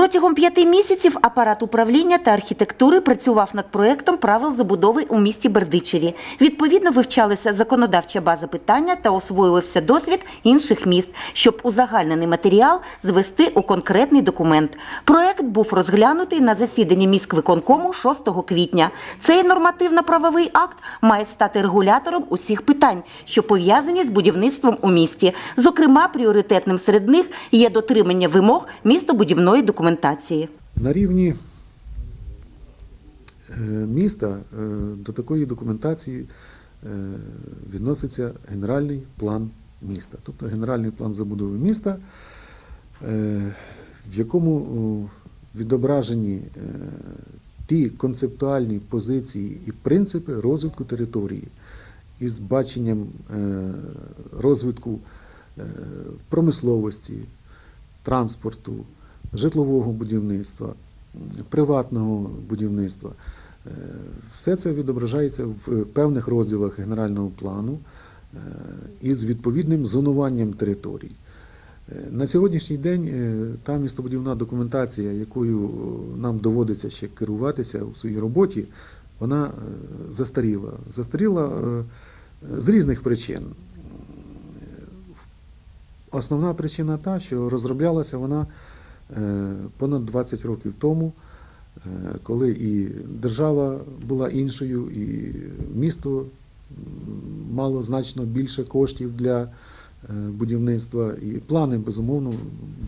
Протягом п'яти місяців апарат управління та архітектури працював над проектом правил забудови у місті Бердичеві. Відповідно, вивчалася законодавча база питання та освоювався досвід інших міст, щоб узагальнений матеріал звести у конкретний документ. Проект був розглянутий на засіданні міськвиконкому 6 квітня. Цей нормативно-правовий акт має стати регулятором усіх питань, що пов'язані з будівництвом у місті. Зокрема, пріоритетним серед них є дотримання вимог містобудівної документації. На рівні е, міста е, до такої документації е, відноситься генеральний план міста, тобто генеральний план забудови міста, в якому відображені ті концептуальні позиції і принципи розвитку території із баченням розвитку промисловості, транспорту, житлового будівництва, приватного будівництва. Е, Все це відображається в певних розділах генерального плану е, із відповідним зонуванням територій. Е, На сьогоднішній день та містобудівна документація, якою нам доводиться ще керуватися у своїй роботі, вона застаріла. Застаріла з різних причин. Основна причина та, що розроблялася вона понад 20 років тому, е, коли і держава була іншою, і місто мало значно більше коштів для е, будівництва, і плани, безумовно,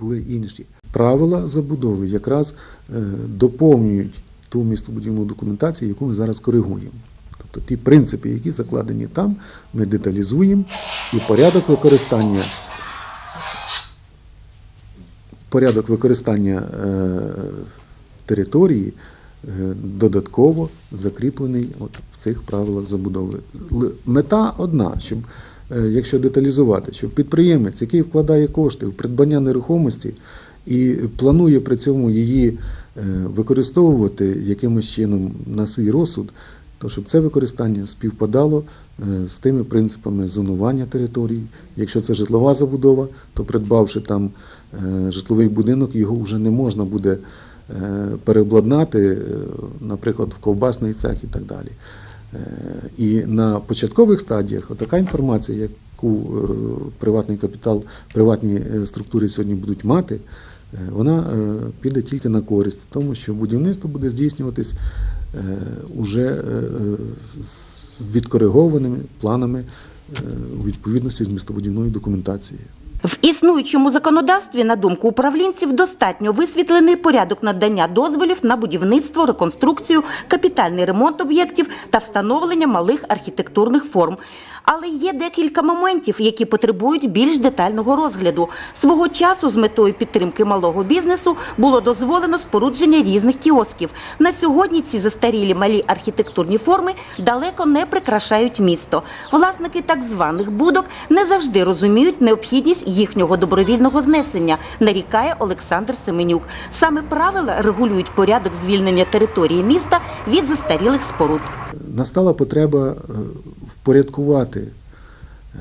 були інші. Правила забудови якраз е, доповнюють ту містобудівну документацію, яку ми зараз коригуємо. Тобто ті принципи, які закладені там, ми деталізуємо, і порядок використання порядок використання е, території е, додатково закріплений от в цих правилах забудови. Мета одна, щоб, е, якщо деталізувати, щоб підприємець, який вкладає кошти в придбання нерухомості і планує при цьому її використовувати якимось чином на свій розсуд, то щоб це використання співпадало е, з тими принципами зонування території. Якщо це житлова забудова, то придбавши там е, житловий будинок, його вже не можна буде е, переобладнати, наприклад, в ковбасний цех і так далі. І на початкових стадіях така інформація, яку приватний капітал, приватні структури сьогодні будуть мати, вона піде тільки на користь, тому що будівництво буде здійснюватись уже е, е, з відкоригованими планами е, у відповідності з містобудівною документацією. В існуючому законодавстві, на думку управлінців, достатньо висвітлений порядок надання дозволів на будівництво, реконструкцію, капітальний ремонт об'єктів та встановлення малих архітектурних форм. Але є декілька моментів, які потребують більш детального розгляду. Свого часу з метою підтримки малого бізнесу було дозволено спорудження різних кіосків. На сьогодні ці застарілі малі архітектурні форми далеко не прикрашають місто. Власники так званих будок не завжди розуміють необхідність їхнього добровільного знесення, нарікає Олександр Семенюк. Саме правила регулюють порядок звільнення території міста від застарілих споруд. Настала потреба е, впорядкувати е,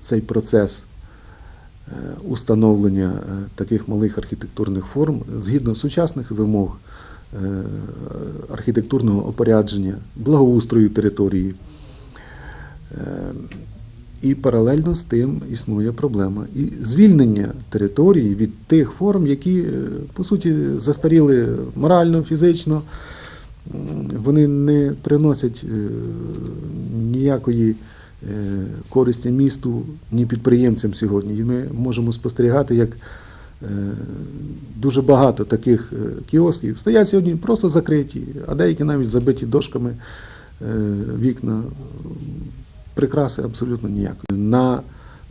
цей процес е, установлення таких малих архітектурних форм згідно сучасних вимог архітектурного опорядження, благоустрою території. І паралельно з тим існує проблема і звільнення території від тих форм, які, е, по суті, застаріли морально, фізично, вони не приносять е, ніякої е, користі місту, ні підприємцям сьогодні. І ми можемо спостерігати, як дуже багато таких кіосків стоять сьогодні просто закриті, а деякі навіть забиті дошками вікна. Прикраси абсолютно ніякої. На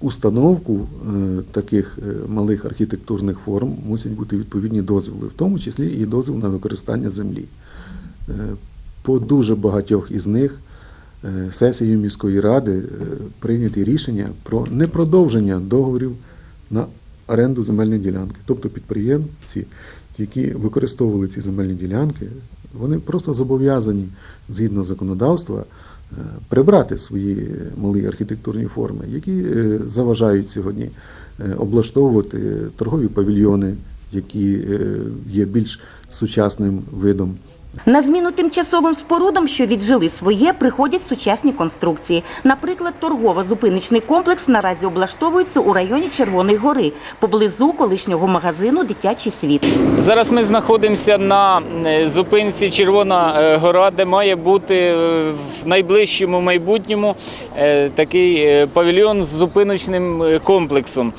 установку е, таких е, малих архітектурних форм мусять бути відповідні дозволи, в тому числі і дозвіл на використання землі. Е, По дуже багатьох із них сесією міської ради прийняті рішення про непродовження договорів на оренду земельної ділянки. Тобто підприємці, які використовували ці земельні ділянки, вони просто зобов'язані згідно законодавства прибрати свої малі архітектурні форми, які е, заважають сьогодні е, облаштовувати торгові павільйони які е, є більш сучасним видом На зміну тимчасовим спорудам, що віджили своє, приходять сучасні конструкції. Наприклад, торгово-зупиничний комплекс наразі облаштовується у районі Червоної гори, поблизу колишнього магазину Дитячий світ. Зараз ми знаходимося на е, зупинці Червона е, гора, де має бути е, в найближчому майбутньому такий павільйон з зупиночним комплексом.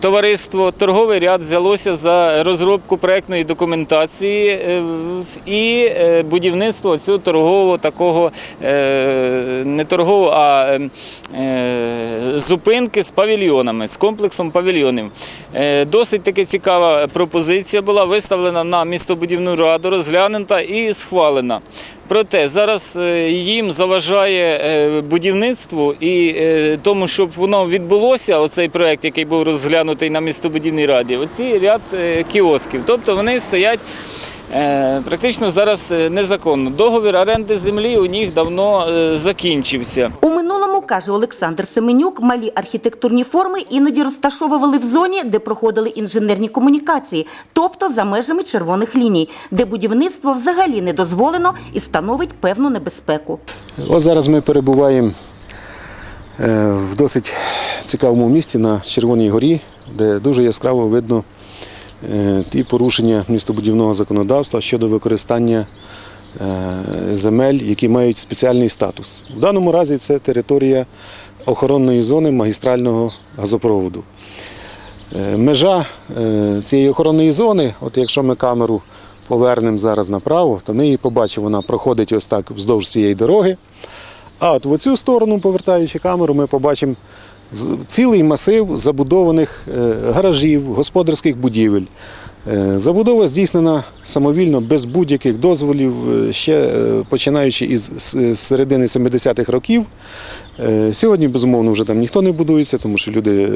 Товариство торговий ряд взялося за розробку проектної документації і е, будівництво цього торгового такого е, не торгового, а е, е, зупинки з павільйонами, з комплексом павільйонів. Досить таки цікава пропозиція була виставлена на містобудівну раду, розглянута і схвалена. Проте зараз їм заважає будівництву і тому, щоб воно відбулося, оцей проект, який був розглянутий на містобудівній раді, оці ряд кіосків. Тобто вони стоять практично зараз е, незаконно. Договір оренди землі у них давно е, закінчився. У минулому, каже Олександр Семенюк, малі архітектурні форми іноді розташовували в зоні, де проходили інженерні комунікації, тобто за межами червоних ліній, де будівництво взагалі не дозволено і становить певну небезпеку. Ось зараз ми перебуваємо е, в досить цікавому місці на Червоній горі, де дуже яскраво видно е, ті порушення містобудівного законодавства щодо використання е, земель, які мають спеціальний статус. В даному разі це територія охоронної зони магістрального газопроводу. Е, Межа цієї охоронної зони, от якщо ми камеру повернемо зараз направо, то ми її побачимо, вона проходить ось так вздовж цієї дороги. А от в оцю сторону, повертаючи камеру, ми побачимо цілий масив забудованих е, гаражів, господарських будівель. Е, Забудова здійснена самовільно, без будь-яких дозволів, е, ще починаючи із середини 70-х років. Сьогодні, безумовно, вже там ніхто не будується, тому що люди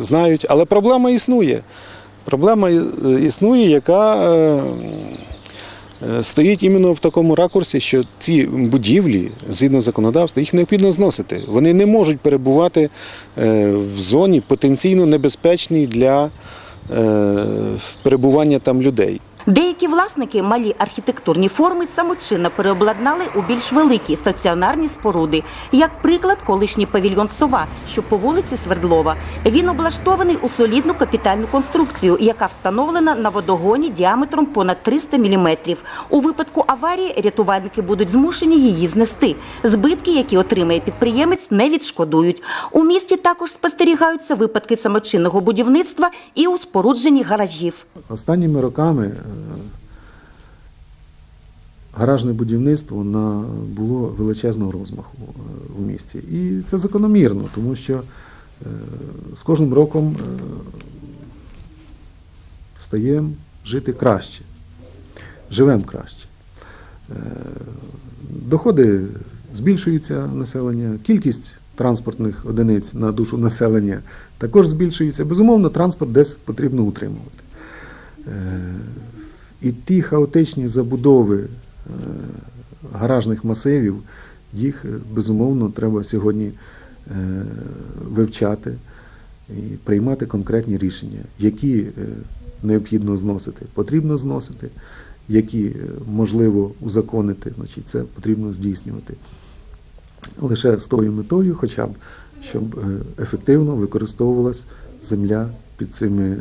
знають. Але проблема існує. Проблема існує, яка стоїть іменно в такому ракурсі, що ці будівлі, згідно законодавства, їх необхідно зносити. Вони не можуть перебувати е, в зоні потенційно небезпечній для е, перебування там людей. Деякі власники малі архітектурні форми самочинно переобладнали у більш великі стаціонарні споруди. Як приклад, колишній павільйон Сова, що по вулиці Свердлова. Він облаштований у солідну капітальну конструкцію, яка встановлена на водогоні діаметром понад 300 мм. У випадку аварії рятувальники будуть змушені її знести. Збитки, які отримає підприємець, не відшкодують. У місті також спостерігаються випадки самочинного будівництва і у спорудженні гаражів. Останніми роками е, гаражне будівництво було величезного розмаху е, в місті. І це закономірно, тому що е, з кожним роком е, стаємо жити краще, живемо краще. Доходи збільшуються населення, кількість транспортних одиниць на душу населення також збільшується. Безумовно, транспорт десь потрібно утримувати. І ті хаотичні забудови е, гаражних масивів, їх е, безумовно треба сьогодні е, вивчати і приймати конкретні рішення, які необхідно зносити, потрібно зносити, які можливо узаконити, значить це потрібно здійснювати. Лише з тою метою, хоча б, щоб ефективно використовувалась земля під цими е,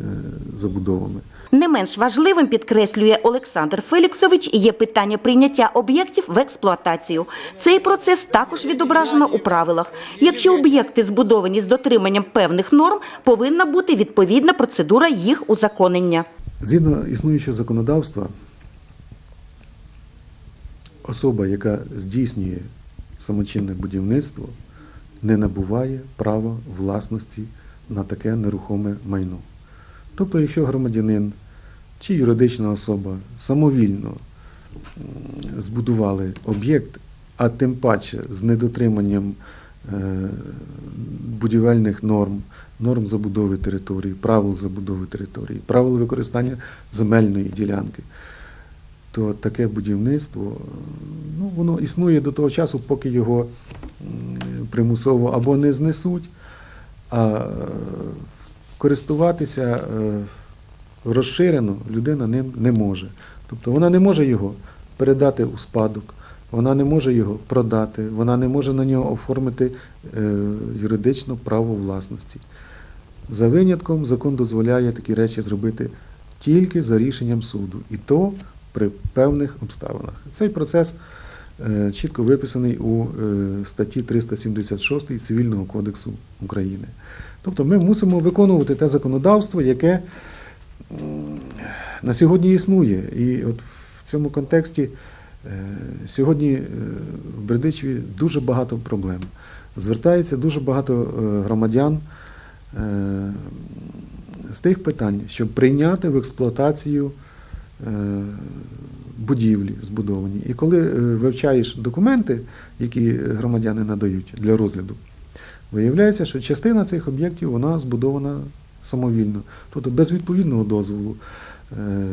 забудовами. Не менш важливим, підкреслює Олександр Феліксович, є питання прийняття об'єктів в експлуатацію. Цей процес також відображено у правилах. Якщо об'єкти збудовані з дотриманням певних норм, повинна бути відповідна процедура їх узаконення. Згідно існуючого законодавства, особа, яка здійснює самочинне будівництво, не набуває права власності на таке нерухоме майно. Тобто, якщо громадянин чи юридична особа самовільно збудували об'єкт, а тим паче з недотриманням е, будівельних норм, норм забудови території, правил забудови території, правил використання земельної ділянки, то таке будівництво ну, воно існує до того часу, поки його примусово або не знесуть, а е, користуватися е, розширено людина ним не може. Тобто вона не може його передати у спадок, вона не може його продати, вона не може на нього оформити е, юридично право власності. За винятком закон дозволяє такі речі зробити тільки за рішенням суду, і то при певних обставинах. Цей процес чітко виписаний у е, статті 376 Цивільного кодексу України. Тобто ми мусимо виконувати те законодавство, яке на сьогодні існує. І от в цьому контексті е, сьогодні е, в Бердичеві дуже багато проблем. Звертається дуже багато е, громадян е, з тих питань, щоб прийняти в експлуатацію е, будівлі збудовані. І коли е, вивчаєш документи, які громадяни надають для розгляду, виявляється, що частина цих об'єктів вона збудована самовільно, тобто без відповідного дозволу. Е,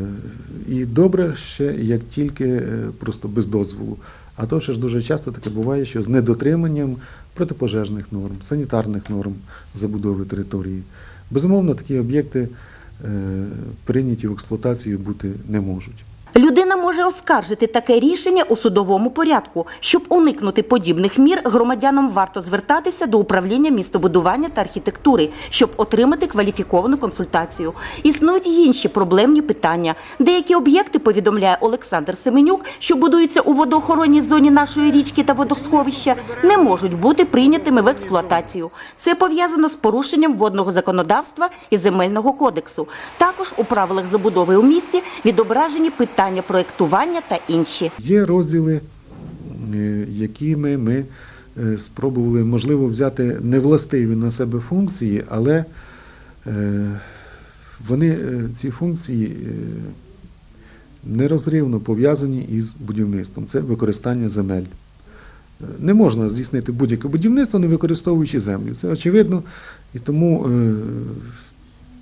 І добре ще як тільки е, просто без дозволу. А то ще ж дуже часто таке буває, що з недотриманням протипожежних норм, санітарних норм забудови території. Безумовно, такі об'єкти прийняті в експлуатацію бути не можуть. Людина може оскаржити таке рішення у судовому порядку. Щоб уникнути подібних мір, громадянам варто звертатися до управління містобудування та архітектури, щоб отримати кваліфіковану консультацію. Існують інші проблемні питання. Деякі об'єкти повідомляє Олександр Семенюк, що будуються у водоохоронній зоні нашої річки та водосховища, не можуть бути прийнятими в експлуатацію. Це пов'язано з порушенням водного законодавства і земельного кодексу. Також у правилах забудови у місті відображені питання проєктування та інші. Є розділи, е, якими ми е, спробували, можливо, взяти невластиві на себе функції, але е, вони, ці функції, нерозривно пов'язані із будівництвом. Це використання земель. Не можна здійснити будь-яке будівництво, не використовуючи землю. Це очевидно. І тому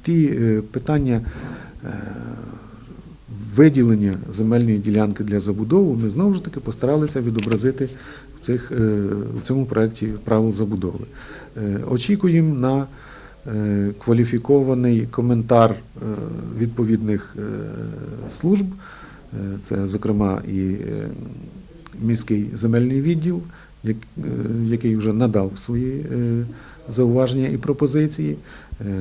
ті питання виділення земельної ділянки для забудови ми знову ж таки постаралися відобразити в, цих, е, в цьому проєкті правил забудови. Е, Очікуємо на е, кваліфікований коментар відповідних служб. Це, зокрема, і міський земельний відділ, який вже надав свої зауваження і пропозиції.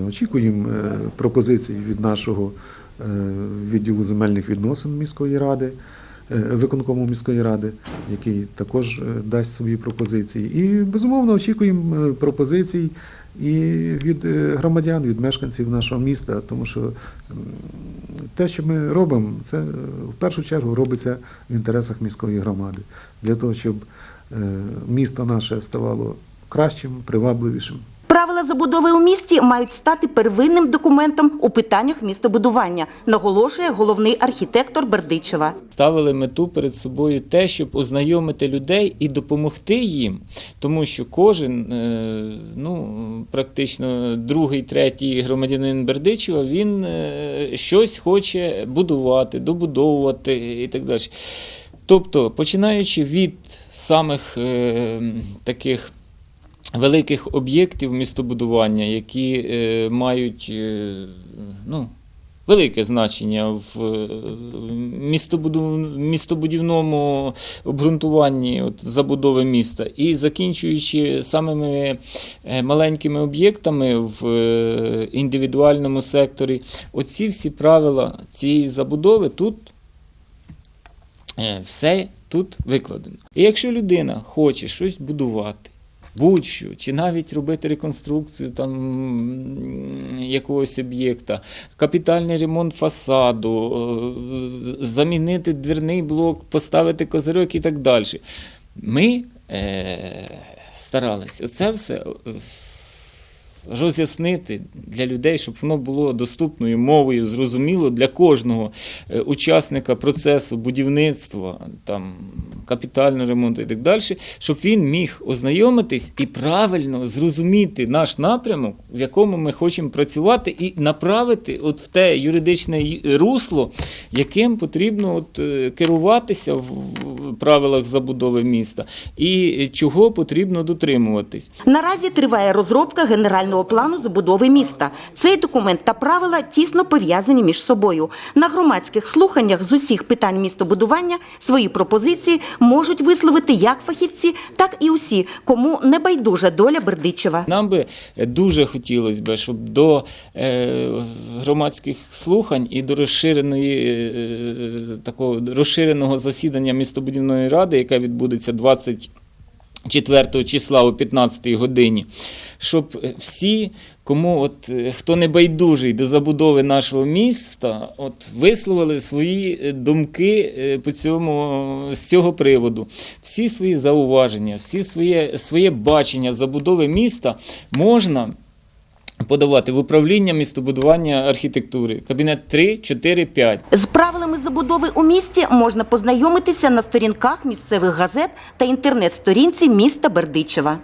Очікуємо пропозиції від нашого відділу земельних відносин міської ради, е, виконкому міської ради, який також е, дасть свої пропозиції. І безумовно очікуємо е, пропозицій і від е, громадян, від мешканців нашого міста, тому що те, що ми робимо, це е, в першу чергу робиться в інтересах міської громади для того, щоб е, місто наше ставало кращим, привабливішим. Правила забудови у місті мають стати первинним документом у питаннях містобудування, наголошує головний архітектор Бердичева. ставили мету перед собою те, щоб ознайомити людей і допомогти їм, тому що кожен, е, ну практично другий, третій громадянин Бердичева, він е, щось хоче будувати, добудовувати і так далі. Тобто, починаючи від самих е, таких великих об'єктів містобудування, які е, мають е, ну, велике значення в містобудівному обґрунтуванні от, забудови міста, і закінчуючи самими е, маленькими об'єктами в е, індивідуальному секторі, оці всі правила цієї забудови тут Е, Все тут викладено. І якщо людина хоче щось будувати, будь-що, чи навіть робити реконструкцію там якогось об'єкта, капітальний ремонт фасаду, е, замінити двірний блок, поставити козирьок і так далі. Ми е, старалися оце все е, роз'яснити для людей, щоб воно було доступною мовою, зрозуміло для кожного е, учасника процесу будівництва, там, капітального ремонту і так далі, щоб він міг ознайомитись і правильно зрозуміти наш напрямок, в якому ми хочемо працювати, і направити от в те юридичне русло, яким потрібно от, е, керуватися в правилах забудови міста, і чого потрібно дотримуватись. Наразі триває розробка генерального плану забудови міста. Цей документ та правила тісно пов'язані між собою. На громадських слуханнях з усіх питань містобудування свої пропозиції можуть висловити як фахівці, так і усі, кому не байдужа доля Бердичева. Нам би дуже хотілося б, щоб до е, громадських слухань і до розширеної е, такого розширеного засідання містобудівної ради, яке відбудеться 24 числа о 15 годині, щоб всі, кому от е, хто не байдужий до забудови нашого міста, от висловили свої е, думки е, по цьому з цього приводу, всі свої зауваження, всі своє, своє бачення забудови міста можна. Подавати в управління містобудування архітектури, кабінет 3, 4, 5. З правилами забудови у місті можна познайомитися на сторінках місцевих газет та інтернет-сторінці міста Бердичева.